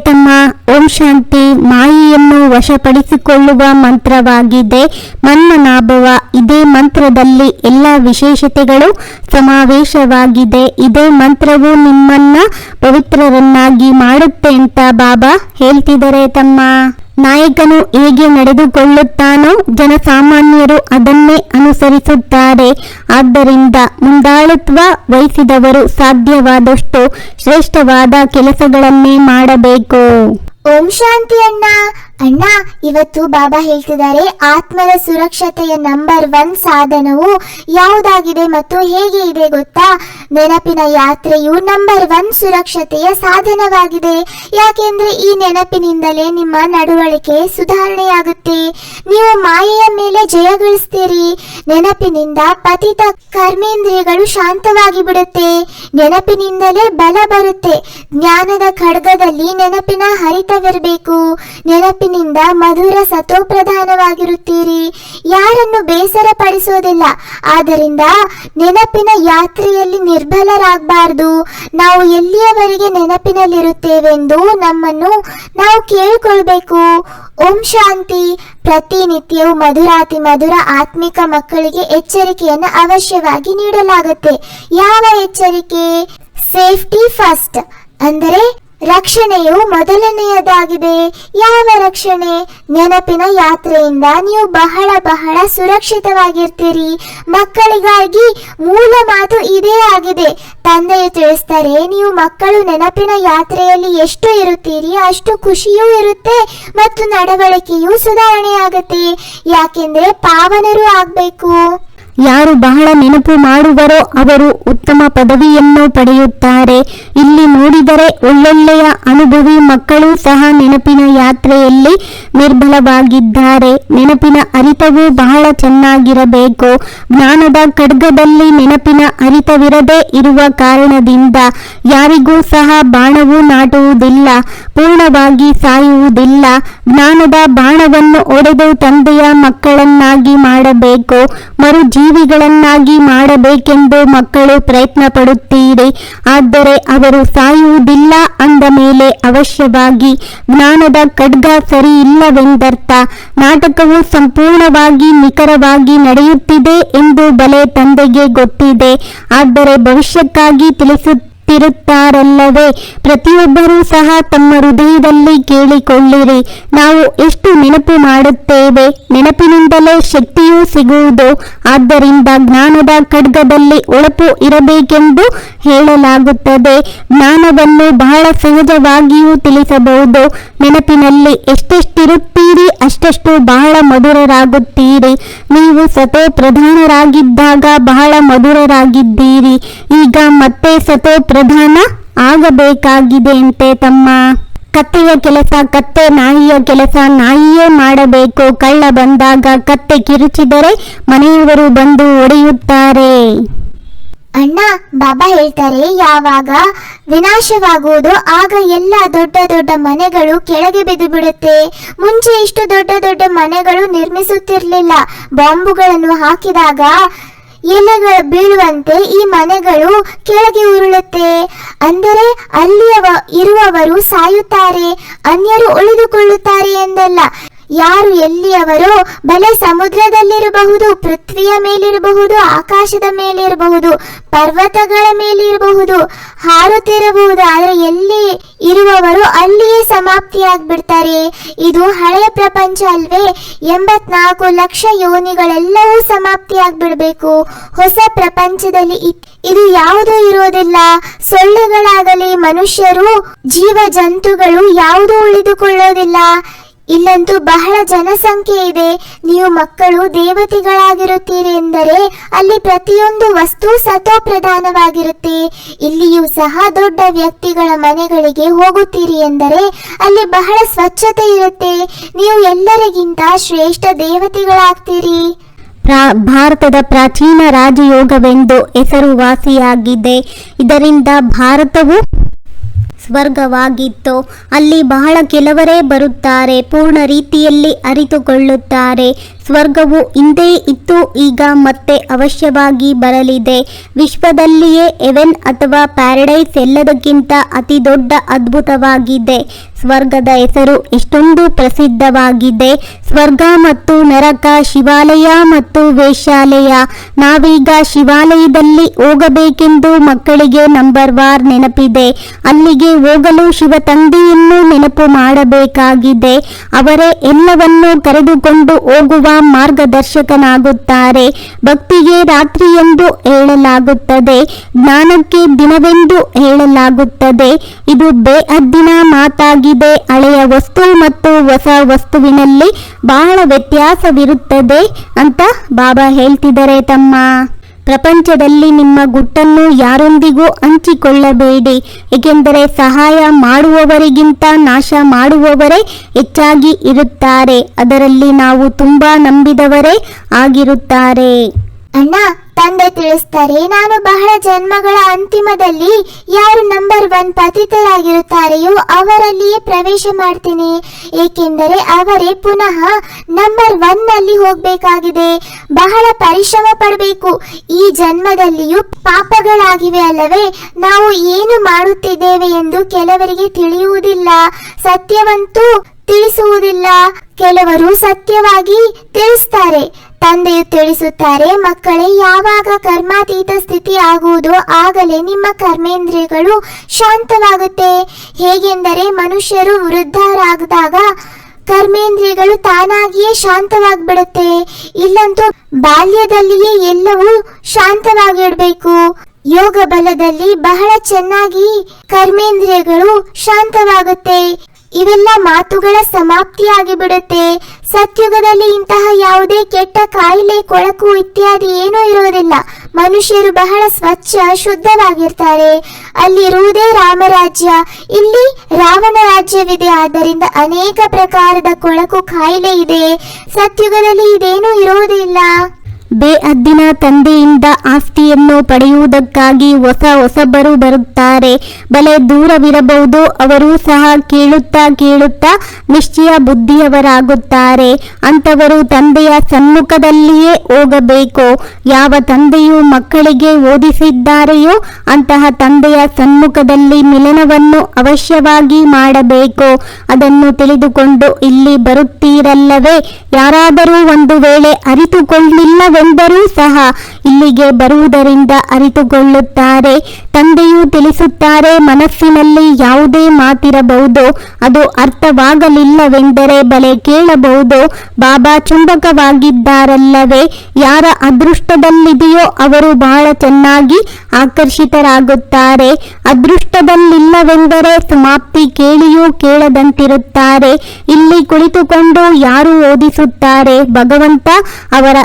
ತಮ್ಮ ಓಂ ಶಾಂತಿ ಮಾಯಿಯನ್ನು ವಶಪಡಿಸಿಕೊಳ್ಳುವ ಮಂತ್ರವಾಗಿದೆ ಮನ್ಮನಾಭವ ಇದೇ ಮಂತ್ರದಲ್ಲಿ ಎಲ್ಲ ವಿಶೇಷತೆಗಳು ಸಮಾವೇಶವಾಗಿದೆ ಇದೇ ಮಂತ್ರವು ನಿಮ್ಮನ್ನ ಪವಿತ್ರರನ್ನಾಗಿ ಮಾಡುತ್ತೆ ಅಂತ ಬಾಬಾ ಹೇಳ್ತಿದ್ದಾರೆ ತಮ್ಮ ನಾಯಕನು ಹೇಗೆ ನಡೆದುಕೊಳ್ಳುತ್ತಾನೋ ಜನಸಾಮಾನ್ಯರು ಅದನ್ನೇ ಅನುಸರಿಸುತ್ತಾರೆ. ಆದ್ದರಿಂದ ಮುಂದಾಳತ್ವ ವಹಿಸಿದವರು ಸಾಧ್ಯವಾದಷ್ಟು ಶ್ರೇಷ್ಠವಾದ ಕೆಲಸಗಳನ್ನೇ ಮಾಡಬೇಕು. ಓಂ ಶಾಂತಿ ಅಣ್ಣ, ಇವತ್ತು ಬಾಬಾ ಹೇಳ್ತಿದ್ದಾರೆ, ಆತ್ಮದ ಸುರಕ್ಷತೆಯ ನಂಬರ್ ಒನ್ ಸಾಧನವು ಯಾವುದಾಗಿದೆ ಮತ್ತು ಹೇಗೆ ಇದೆ ಗೊತ್ತಾ? ನೆನಪಿನ ಯಾತ್ರೆಯು ನಂಬರ್ ಒನ್ ಸುರಕ್ಷತೆಯ ಸಾಧನವಾಗಿದೆ. ಯಾಕೆಂದ್ರೆ ಈ ನೆನಪಿನಿಂದಲೇ ನಿಮ್ಮ ನಡವಳಿಕೆ ಸುಧಾರಣೆಯಾಗುತ್ತೆ. ನೀವು ಮಾಯೆಯ ಮೇಲೆ ಜಯಗಳಿಸ್ತೀರಿ ನೆನಪಿನಿಂದ ಪತಿತ ಕರ್ಮೇಂದ್ರಿಯಗಳು ಶಾಂತವಾಗಿ ಬಿಡುತ್ತೆ ನೆನಪಿನಿಂದಲೇ ಬಲ ಬರುತ್ತೆ. ಜ್ಞಾನದ ಖಡ್ಗದಲ್ಲಿ ನೆನಪಿನ ಹರಿತವಿರಬೇಕು. ನೆನಪಿನಿಂದ ಮಧುರ ಸತೋಪ್ರಧಾನವಾಗಿರುತ್ತೀರಿ ಯಾರನ್ನು ಬೇಸರ ಪಡಿಸೋದಿಲ್ಲ ಆದ್ದರಿಂದ ನೆನಪಿನ ಯಾತ್ರೆಯಲ್ಲಿ ನಿರ್ಬಲರಾಗಬಾರದು. ನಾವು ಎಲ್ಲಿಯವರೆಗೆ ನೆನಪಿನಲ್ಲಿರುತ್ತೇವೆಂದು ನಮ್ಮನ್ನು ನಾವು ಕೇಳಿಕೊಳ್ಬೇಕು ಓಂ ಶಾಂತಿ. ಪ್ರತಿನಿತ್ಯವೂ ಮಧುರಾತಿ ಮಧುರ ಆತ್ಮಿಕ ಮಕ್ಕಳಿಗೆ ಎಚ್ಚರಿಕೆಯನ್ನು ಅವಶ್ಯವಾಗಿ ನೀಡಲಾಗುತ್ತೆ. ಯಾವ ಎಚ್ಚರಿಕೆ? Safety first. ಅಂದರೆ ರಕ್ಷಣೆಯು ಮೊದಲನೆಯದಾಗಿದೆ. ಯಾವ ರಕ್ಷಣೆ? ನೆನಪಿನ ಯಾತ್ರೆಯಿಂದ ನೀವು ಬಹಳ ಬಹಳ ಸುರಕ್ಷಿತವಾಗಿರ್ತೀರಿ. ಮಕ್ಕಳಿಗಾಗಿ ಮೂಲ ಮಾತು ಇದೇ ಆಗಿದೆ. ತಂದೆಯು ತಿಳಿಸ್ತಾರೆ, ನೀವು ಮಕ್ಕಳು ನೆನಪಿನ ಯಾತ್ರೆಯಲ್ಲಿ ಎಷ್ಟು ಇರುತ್ತೀರಿ? ಅಷ್ಟು ಖುಷಿಯೂ ಇರುತ್ತೆ ಮತ್ತು ನಡವಳಿಕೆಯೂ ಸುಧಾರಣೆಯಾಗುತ್ತೆ ಯಾಕೆಂದ್ರೆ ಪಾವನರು ಆಗ್ಬೇಕು. ಯಾರು ಬಹಳ ನೆನಪು ಮಾಡುವರೋ ಅವರು ಉತ್ತಮ ಪದವಿಯನ್ನು ಪಡೆಯುತ್ತಾರೆ. ಇಲ್ಲಿ ನೋಡಿದರೆ ಒಳ್ಳೊಳ್ಳೆಯ ಅನುಭವಿ ಮಕ್ಕಳು ಸಹ ನೆನಪಿನ ಯಾತ್ರೆಯಲ್ಲಿ ನಿರ್ಬಲವಾಗಿದ್ದಾರೆ. ನೆನಪಿನ ಅರಿತವು ಬಹಳ ಚೆನ್ನಾಗಿರಬೇಕು. ಜ್ಞಾನದ ಖಡ್ಗದಲ್ಲಿ ನೆನಪಿನ ಅರಿತವಿರದೇ ಇರುವ ಕಾರಣದಿಂದ ಯಾರಿಗೂ ಸಹ ಬಾಣವು ನಾಟುವುದಿಲ್ಲ, ಪೂರ್ಣವಾಗಿ ಸಾಯುವುದಿಲ್ಲ. ಜ್ಞಾನದ ಬಾಣವನ್ನು ಒಡೆದು ತಂದೆಯ ಮಕ್ಕಳನ್ನಾಗಿ ಮಾಡಬೇಕು. ಮರು ಜೀವಿಗಳನ್ನಾಗಿ ಮಾಡಬೇಕೆಂದು ಮಕ್ಕಳು ಪ್ರಯತ್ನ ಪಡುತ್ತೀರಿ ಆದರೆ ಅವರು ಸಾಯುವುದಿಲ್ಲ ಅಂದ ಮೇಲೆ ಅವಶ್ಯವಾಗಿ ಜ್ಞಾನದ ಖಡ್ಗ ಸರಿ ಇಲ್ಲವೆಂದರ್ಥ ನಾಟಕವು ಸಂಪೂರ್ಣವಾಗಿ ನಿಖರವಾಗಿ ನಡೆಯುತ್ತಿದೆ ಎಂದು ಬಲೆ ತಂದೆಗೆ ಗೊತ್ತಿದೆ. ಆದರೆ ಭವಿಷ್ಯಕ್ಕಾಗಿ ತಿಳಿಸುತ್ತಿರುತ್ತಾರಲ್ಲವೇ ಪ್ರತಿಯೊಬ್ಬರೂ ಸಹ ತಮ್ಮ ಹೃದಯದಲ್ಲಿ ಕೇಳಿಕೊಳ್ಳಿರಿ. ನಾವು ಎಷ್ಟು ನೆನಪು ಮಾಡುತ್ತೇವೆ? ನೆನಪಿನಿಂದಲೇ ಶಕ್ತಿಯೂ ಸಿಗುವುದು. ಆದ್ದರಿಂದ ಜ್ಞಾನದ ಖಡ್ಗದಲ್ಲಿ ಒಳಪು ಇರಬೇಕೆಂದು ಹೇಳಲಾಗುತ್ತದೆ. ಜ್ಞಾನವನ್ನು ಬಹಳ ಸಹಜವಾಗಿಯೂ ತಿಳಿಸಬಹುದು. ನೆನಪಿನಲ್ಲಿ ಎಷ್ಟೆಷ್ಟಿರುತ್ತೀರಿ, ಅಷ್ಟಷ್ಟು ಬಹಳ ಮಧುರರಾಗುತ್ತೀರಿ. ನೀವು ಸತೋ ಪ್ರಧಾನರಾಗಿದ್ದಾಗ ಬಹಳ ಮಧುರರಾಗಿದ್ದೀರಿ. ಈಗ ಮತ್ತೆ ಸತೋ ಪ್ರಧಾನ ಆಗಬೇಕಾಗಿದೆ ಅಂತೆ ತಮ್ಮ ಕತ್ತೆಯ ಕೆಲಸ, ಕತ್ತೆ ನಾಯಿಯ ಕೆಲಸ, ನಾಯಿಯೇ ಮಾಡಬೇಕು. ಕಳ್ಳ ಬಂದಾಗ ಕತ್ತೆ ಕಿರುಚಿದರೆ ಮನೆಯವರು ಬಂದು ಒಡೆಯುತ್ತಾರೆ. ಅಣ್ಣ, ಬಾಬಾ ಹೇಳ್ತಾರೆ, ಯಾವಾಗ ವಿನಾಶವಾಗುವುದು, ಆಗ ಎಲ್ಲ ದೊಡ್ಡ ದೊಡ್ಡ ಮನೆಗಳು ಕೆಳಗೆ ಬಿದ್ದು ಬಿಡುತ್ತೆ ಮುಂಚೆ ಇಷ್ಟು ದೊಡ್ಡ ದೊಡ್ಡ ಮನೆಗಳು ನಿರ್ಮಿಸುತ್ತಿರಲಿಲ್ಲ. ಬಾಂಬುಗಳನ್ನು ಹಾಕಿದಾಗ ಎಲೆಗಳು ಬೀಳುವಂತೆ ಈ ಮನೆಗಳು ಕೆಳಗೆ ಉರುಳುತ್ತೆ. ಅಂದರೆ ಅಲ್ಲಿಯವ ಇರುವವರು ಸಾಯುತ್ತಾರೆ ಅನ್ಯರು ಉಳಿದುಕೊಳ್ಳುತ್ತಾರೆ ಎಂದಲ್ಲ. ಯಾರು ಎಲ್ಲಿಯವರೋ ಬಲೆ ಸಮುದ್ರದಲ್ಲಿರಬಹುದು, ಪೃಥ್ವಿಯ ಮೇಲಿರಬಹುದು, ಆಕಾಶದ ಮೇಲಿರಬಹುದು, ಪರ್ವತಗಳ ಮೇಲಿರಬಹುದು ಹಾರುತ್ತಿರಬಹುದು ಆದರೆ ಎಲ್ಲಿ ಇರುವವರು ಅಲ್ಲಿಯೇ ಸಮಾಪ್ತಿಯಾಗ್ಬಿಡ್ತಾರೆ. ಇದು ಹಳೆಯ ಪ್ರಪಂಚ ಅಲ್ವೇ? ಎಂಬತ್ನಾಲ್ಕು ಲಕ್ಷ ಯೋನಿಗಳೆಲ್ಲವೂ ಸಮಾಪ್ತಿಯಾಗ್ಬಿಡ್ಬೇಕು. ಹೊಸ ಪ್ರಪಂಚದಲ್ಲಿ ಇದು ಯಾವುದೂ ಇರೋದಿಲ್ಲ ಸೊಳ್ಳೆಗಳಾಗಲಿ, ಮನುಷ್ಯರು ಜೀವ ಜಂತುಗಳು ಯಾವುದೂ ಉಳಿದುಕೊಳ್ಳೋದಿಲ್ಲ ಇಲ್ಲಂತೂ ಬಹಳ ಜನಸಂಖ್ಯೆ ಇದೆ. ನೀವು ಮಕ್ಕಳು ದೇವತೆಗಳಾಗಿರುತ್ತೀರಿ ಎಂದರೆ ಅಲ್ಲಿ ಪ್ರತಿಯೊಂದು ವಸ್ತು ಸತೋ ಪ್ರಧಾನವಾಗಿರುತ್ತೆ ಇಲ್ಲಿಯೂ ಸಹ ದೊಡ್ಡ ವ್ಯಕ್ತಿಗಳ ಮನೆಗಳಿಗೆ ಹೋಗುತ್ತೀರಿ ಎಂದರೆ ಅಲ್ಲಿ ಬಹಳ ಸ್ವಚ್ಛತೆ ಇರುತ್ತೆ. ನೀವು ಎಲ್ಲರಿಗಿಂತ ಶ್ರೇಷ್ಠ ದೇವತೆಗಳಾಗ್ತೀರಿ. ಪ್ರಾ- ಭಾರತದ ಪ್ರಾಚೀನ ರಾಜಯೋಗವೆಂದು ಹೆಸರುವಾಸಿಯಾಗಿದೆ. ಇದರಿಂದ ಭಾರತವು ಸ್ವರ್ಗವಾಗಿತ್ತು. ಅಲ್ಲಿ ಬಹಳ ಕೆಲವರೇ ಬರುತ್ತಾರೆ, ಪೂರ್ಣ ರೀತಿಯಲ್ಲಿ ಅರಿತುಕೊಳ್ಳುತ್ತಾರೆ. ಸ್ವರ್ಗವು ಹಿಂದೆ ಇತ್ತು, ಈಗ ಮತ್ತೆ ಅವಶ್ಯವಾಗಿ ಬರಲಿದೆ. ವಿಶ್ವದಲ್ಲಿಯೇ ಎವೆನ್ ಅಥವಾ ಪ್ಯಾರಡೈಸ್ ಎಲ್ಲದಕ್ಕಿಂತ ಅತಿ ದೊಡ್ಡ ಅದ್ಭುತವಾಗಿದೆ. ಸ್ವರ್ಗದ ಹೆಸರು ಎಷ್ಟೊಂದು ಪ್ರಸಿದ್ಧವಾಗಿದೆ. ಸ್ವರ್ಗ ಮತ್ತು ನರಕ, ಶಿವಾಲಯ ಮತ್ತು ವೇಶ್ಯಾಲಯ. ನಾವೀಗ ಶಿವಾಲಯದಲ್ಲಿ ಹೋಗಬೇಕೆಂದು ಮಕ್ಕಳಿಗೆ ನಂಬರ್ ವಾರ್ ನೆನಪಿದೆ. ಅಲ್ಲಿಗೆ ಹೋಗಲು ಶಿವ ತಂದೆಯನ್ನು ನೆನಪು ಮಾಡಬೇಕಾಗಿದೆ. ಅವರೇ ಎಲ್ಲವನ್ನೂ ಕರೆದುಕೊಂಡು ಹೋಗುವ ಮಾರ್ಗದರ್ಶಕನಾಗುತ್ತಾರೆ. ಭಕ್ತಿಗೆ ರಾತ್ರಿಯೆಂದು ಹೇಳಲಾಗುತ್ತದೆ. ಜ್ಞಾನಕ್ಕೆ ದಿನವೆಂದು ಹೇಳಲಾಗುತ್ತದೆ. ಇದು ಬೇಹದ್ದಿನ ಮಾತಾಗಿದೆ. ಹಳೆಯ ವಸ್ತು ಮತ್ತು ಹೊಸ ವಸ್ತುವಿನಲ್ಲಿ ಬಹಳ ವ್ಯತ್ಯಾಸವಿರುತ್ತದೆ ಅಂತ ಬಾಬಾ ಹೇಳ್ತಿದ್ದಾರೆ ತಮ್ಮ ಪ್ರಪಂಚದಲ್ಲಿ ನಿಮ್ಮ ಗುಟ್ಟನ್ನು ಯಾರೊಂದಿಗೂ ಹಂಚಿಕೊಳ್ಳಬೇಡಿ. ಏಕೆಂದರೆ ಸಹಾಯ ಮಾಡುವವರಿಗಿಂತ ನಾಶ ಮಾಡುವವರೇ ಹೆಚ್ಚಾಗಿ ಇರುತ್ತಾರೆ. ಅದರಲ್ಲಿ ನಾವು ತುಂಬ ನಂಬಿದವರೇ ಆಗಿರುತ್ತಾರೆ. ಅಣ್ಣ, ತಂದೆ ತಿಳಿಸ್ತಾರೆ, ನಾನು ಬಹಳ ಜನ್ಮಗಳ ಅಂತಿಮದಲ್ಲಿ ಯಾರು ನಂಬರ್ ಒನ್ ಪತಿತರಾಗಿರುತ್ತಾರೆಯೋ ಅವರಲ್ಲಿಯೇ ಪ್ರವೇಶ ಮಾಡ್ತೇನೆ. ಏಕೆಂದರೆ ಅವರೇ ಪುನಃ ನಂಬರ್ ಒನ್ನಲ್ಲಿ ಹೋಗ್ಬೇಕಾಗಿದೆ. ಬಹಳ ಪರಿಶ್ರಮ ಪಡಬೇಕು. ಈ ಜನ್ಮದಲ್ಲಿಯೂ ಪಾಪಗಳಾಗಿವೆ ಅಲ್ಲವೇ? ನಾವು ಏನು ಮಾಡುತ್ತಿದ್ದೇವೆ ಎಂದು ಕೆಲವರಿಗೆ ತಿಳಿಯುವುದಿಲ್ಲ. ಸತ್ಯವಂತೂ ತಿಳಿಸುವುದಿಲ್ಲ. ಕೆಲವರು ಸತ್ಯವಾಗಿ ತಿಳಿಸ್ತಾರೆ. ತಂದೆಯು ತಿಳಿಸುತ್ತಾರೆ, ಮಕ್ಕಳೇ, ಯಾವಾಗ ಕರ್ಮಾತೀತ ಸ್ಥಿತಿ ಆಗುವುದು ಆಗಲೇ ನಿಮ್ಮ ಕರ್ಮೇಂದ್ರಿಯಗಳು ಶಾಂತವಾಗುತ್ತೆ. ಹೇಗೆಂದರೆ ಮನುಷ್ಯರು ವೃದ್ಧರಾಗದಾಗ ಕರ್ಮೇಂದ್ರಿಯಗಳು ತಾನಾಗಿಯೇ ಶಾಂತವಾಗ್ಬಿಡುತ್ತೆ. ಇಲ್ಲಂತೂ ಬಾಲ್ಯದಲ್ಲಿಯೇ ಎಲ್ಲವೂ ಶಾಂತವಾಗಿಡಬೇಕು ಯೋಗ ಬಲದಲ್ಲಿ ಬಹಳ ಚೆನ್ನಾಗಿ ಕರ್ಮೇಂದ್ರಿಯಗಳು ಶಾಂತವಾಗುತ್ತೆ. ಇವೆಲ್ಲ ಮಾತುಗಳ ಸಮಾಪ್ತಿಯಾಗಿ ಬಿಡುತ್ತೆ ಸತ್ಯುಗದಲ್ಲಿ ಇಂತಹ ಯಾವುದೇ ಕೆಟ್ಟ ಕಾಯಿಲೆ, ಕೊಳಕು ಇತ್ಯಾದಿ ಏನೂ ಇರುವುದಿಲ್ಲ. ಮನುಷ್ಯರು ಬಹಳ ಸ್ವಚ್ಛ, ಶುದ್ಧವಾಗಿರ್ತಾರೆ. ಅಲ್ಲಿರುವುದೇ ರಾಮರಾಜ್ಯ. ಇಲ್ಲಿ ರಾವಣ ರಾಜ್ಯವಿದೆ. ಆದ್ದರಿಂದ ಅನೇಕ ಪ್ರಕಾರದ ಕೊಳಕು ಕಾಯಿಲೆ ಇದೆ. ಸತ್ಯುಗದಲ್ಲಿ ಇದೇನೂ ಇರುವುದಿಲ್ಲ. ಬೇಹದ್ದಿನ ತಂದೆಯಿಂದ ಆಸ್ತಿಯನ್ನು ಪಡೆಯುವುದಕ್ಕಾಗಿ ಹೊಸ ಹೊಸಬರು ಬರುತ್ತಾರೆ. ಬಲೆ ದೂರವಿರಬಹುದು, ಅವರು ಸಹ ಕೇಳುತ್ತಾ ಕೇಳುತ್ತಾ ನಿಶ್ಚಯ ಬುದ್ಧಿಯವರಾಗುತ್ತಾರೆ. ಅಂಥವರು ತಂದೆಯ ಸಮ್ಮುಖದಲ್ಲಿಯೇ ಹೋಗಬೇಕು. ಯಾವ ತಂದೆಯು ಮಕ್ಕಳಿಗೆ ಓದಿಸಿದ್ದಾರೆಯೋ, ಅಂತಹ ತಂದೆಯ ಸಮ್ಮುಖದಲ್ಲಿ ಮಿಲನವನ್ನು ಅವಶ್ಯವಾಗಿ ಮಾಡಬೇಕು. ಅದನ್ನು ತಿಳಿದುಕೊಂಡು ಇಲ್ಲಿ ಬರುತ್ತೀರಲ್ಲವೇ? ಯಾರಾದರೂ ಒಂದು ವೇಳೆ ಅರಿತುಕೊಳ್ಳಿಲ್ಲವೆಂದರೂ ಸಹ ಇಲ್ಲಿಗೆ ಬರುವುದರಿಂದ ಅರಿತುಕೊಳ್ಳುತ್ತಾರೆ. ತಂದೆಯು ತಿಳಿಸುತ್ತಾರೆ, ಮನಸ್ಸಿನಲ್ಲಿ ಯಾವುದೇ ಮಾತಿರಬಹುದು, ಅದು ಅರ್ಥವಾಗಲಿಲ್ಲವೆಂದರೆ ಬಲೆ ಕೇಳಬಹುದು. ಬಾಬಾ ಚುಂಬಕವಾಗಿದ್ದಾರಲ್ಲವೇ, ಯಾರ ಅದೃಷ್ಟದಲ್ಲಿದೆಯೋ ಅವರು ಬಹಳ ಚೆನ್ನಾಗಿ ಆಕರ್ಷಿತರಾಗುತ್ತಾರೆ. ಅದೃಷ್ಟದಲ್ಲಿಲ್ಲವೆಂದರೆ ಸಮಾಪ್ತಿ ಕೇಳಿಯೂ ಕೇಳದಂತಿರುತ್ತಾರೆ. ಇಲ್ಲಿ ಕುಳಿತುಕೊಂಡು ಯಾರು ಓದಿಸುತ್ತಾರೆ? ಭಗವಂತ ಅವರ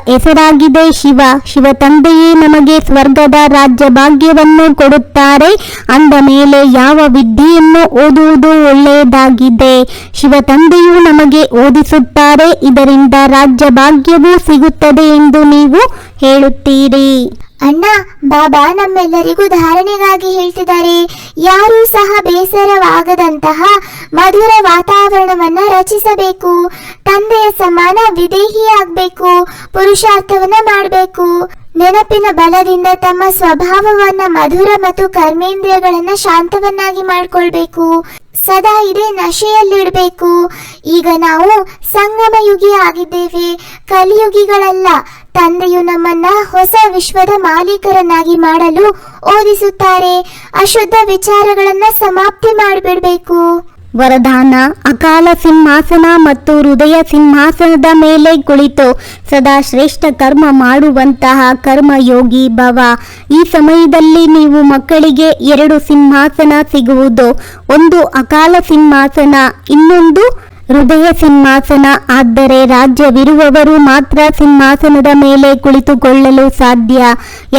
ಹೆಸರಾಗಿದೆ ಶಿವ. ಶಿವ ತಂದೆಯೇ ನಮಗೆ ಸ್ವರ್ಗದ ರಾಜ್ಯ ಭಾಗ್ಯವನ್ನು ಕೊಡುತ್ತಾರೆ. ಅಂದ ಮೇಲೆ ಯಾವ ವಿದ್ಯೆಯನ್ನು ಓದುವುದು ಒಳ್ಳೆಯದಾಗಿದೆ. ಶಿವ ತಂದೆಯು ನಮಗೆ ಓದಿಸುತ್ತಾರೆ. ಇದರಿಂದ ರಾಜ್ಯ ಭಾಗ್ಯವೂ ಸಿಗುತ್ತದೆ ಎಂದು ನೀವು ಹೇಳುತ್ತೀರಿ. ಅಣ್ಣ, ಬಾಬಾ ನಮ್ಮೆಲ್ಲರಿಗೂ ಧಾರಣೆಗಾಗಿ ಹೇಳ್ತಿದ್ದಾರೆ ಯಾರೂ ಸಹ ಬೇಸರವಾಗದಂತಹ ಮಧುರ ವಾತಾವರಣವನ್ನ ರಚಿಸಬೇಕು. ತಂದೆಯ ಸಮಾನ ವಿದೇಹಿಯಾಗಬೇಕು ಪುರುಷಾರ್ಥವನ್ನ ಮಾಡಬೇಕು. ನೆನಪಿನ ಬಲದಿಂದ ತಮ್ಮ ಸ್ವಭಾವವನ್ನ ಮಧುರ ಮತ್ತು ಕರ್ಮೇಂದ್ರಿಯಗಳನ್ನ ಶಾಂತವನ್ನಾಗಿ ಮಾಡ್ಕೊಳ್ಬೇಕು. ಸದಾ ಇದೇ ನಶೆಯಲ್ಲಿಡಬೇಕು. ಈಗ ನಾವು ಸಂಗಮ ಯುಗಿ ಆಗಿದ್ದೇವೆ. ಕಲಿಯುಗಿಗಳಲ್ಲ ತಂದೆಯು ನಮ್ಮನ್ನ ಹೊಸ ವಿಶ್ವದ ಮಾಲೀಕರನ್ನಾಗಿ ಮಾಡಲು ಓದಿಸುತ್ತಾರೆ. ಅಶುದ್ಧ ವಿಚಾರಗಳನ್ನ ಸಮಾಪ್ತಿ ಮಾಡಿಬಿಡ್ಬೇಕು. ವರದಾನ, ಅಕಾಲ ಸಿಂಹಾಸನ ಮತ್ತು ಹೃದಯ ಸಿಂಹಾಸನದ ಮೇಲೆ ಕುಳಿತು ಸದಾ ಶ್ರೇಷ್ಠ ಕರ್ಮ ಮಾಡುವಂತಹ ಕರ್ಮಯೋಗಿ ಭವ. ಈ ಸಮಯದಲ್ಲಿ ನೀವು ಮಕ್ಕಳಿಗೆ ಎರಡು ಸಿಂಹಾಸನ ಸಿಗುವುದು, ಒಂದು ಅಕಾಲ ಸಿಂಹಾಸನ, ಇನ್ನೊಂದು ಹೃದಯ ಸಿಂಹಾಸನ, ಆದರೆ ರಾಜ್ಯವಿರುವವರು ಮಾತ್ರ ಸಿಂಹಾಸನದ ಮೇಲೆ ಕುಳಿತುಕೊಳ್ಳಲು ಸಾಧ್ಯ.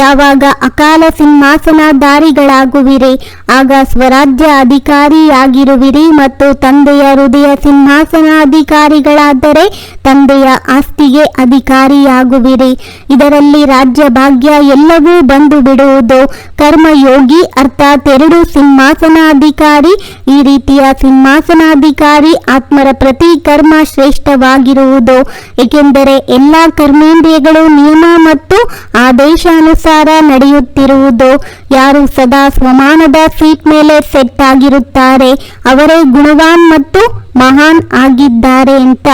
ಯಾವಾಗ ಅಕಾಲ ಸಿಂಹಾಸನಧಾರಿಗಳಾಗುವಿರಿ ಆಗ ಸ್ವರಾಜ್ಯ ಅಧಿಕಾರಿಯಾಗಿರುವಿರಿ ಮತ್ತು ತಂದೆಯ ಹೃದಯ ಸಿಂಹಾಸನ ಅಧಿಕಾರಿಗಳಾದರೆ ತಂದೆಯ ಆಸ್ತಿಗೆ ಅಧಿಕಾರಿಯಾಗುವಿರಿ. ಇದರಲ್ಲಿ ರಾಜ್ಯ ಭಾಗ್ಯ ಎಲ್ಲವೂ ಬಂದು ಬಿಡುವುದು ಕರ್ಮಯೋಗಿ ಅರ್ಥಾತ್ ಎರಡು ಸಿಂಹಾಸನಾಧಿಕಾರಿ ಈ ರೀತಿಯ ಸಿಂಹಾಸನಾಧಿಕಾರಿ ಆತ್ಮರ ಪ್ರತಿ ಕರ್ಮ ಶ್ರೇಷ್ಠವಾಗಿರುವುದು. ಏಕೆಂದರೆ ಎಲ್ಲ ಕರ್ಮೇಂದ್ರಿಯಗಳು ನಿಯಮ ಮತ್ತು ಆದೇಶಾನುಸಾರ ನಡೆಯುತ್ತಿರುವುದು. ಯಾರು ಸದಾ ಸ್ವಮಾನದ ಸೀಟ್ ಮೇಲೆ ಸೆಟ್ ಆಗಿರುತ್ತಾರೆ, ಅವರೇ ಗುಣವಾನ್ ಮತ್ತು ಮಹಾನ್ ಆಗಿದ್ದಾರೆ ಅಂತ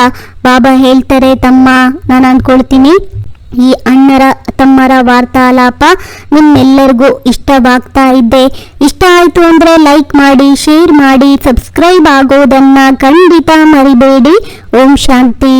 ಬಾಬಾ ಹೇಳ್ತಾರೆ. ತಮ್ಮ, ನಾನು ಅನ್ಕೊಳ್ತೀನಿ. ಈ ಅಣ್ಣರ, ತಮ್ಮರ ವಾರ್ತಾಲಾಪ ನಿಮ್ಮೆಲ್ಲರಿಗೂ ಇಷ್ಟವಾಗ್ತಾ ಇದ್ದೆ ಇಷ್ಟ ಆಯಿತು ಅಂದರೆ ಲೈಕ್ ಮಾಡಿ, ಶೇರ್ ಮಾಡಿ, ಸಬ್ಸ್ಕ್ರೈಬ್ ಆಗೋದನ್ನು ಖಂಡಿತ ಮರಿಬೇಡಿ. ಓಂ ಶಾಂತಿ.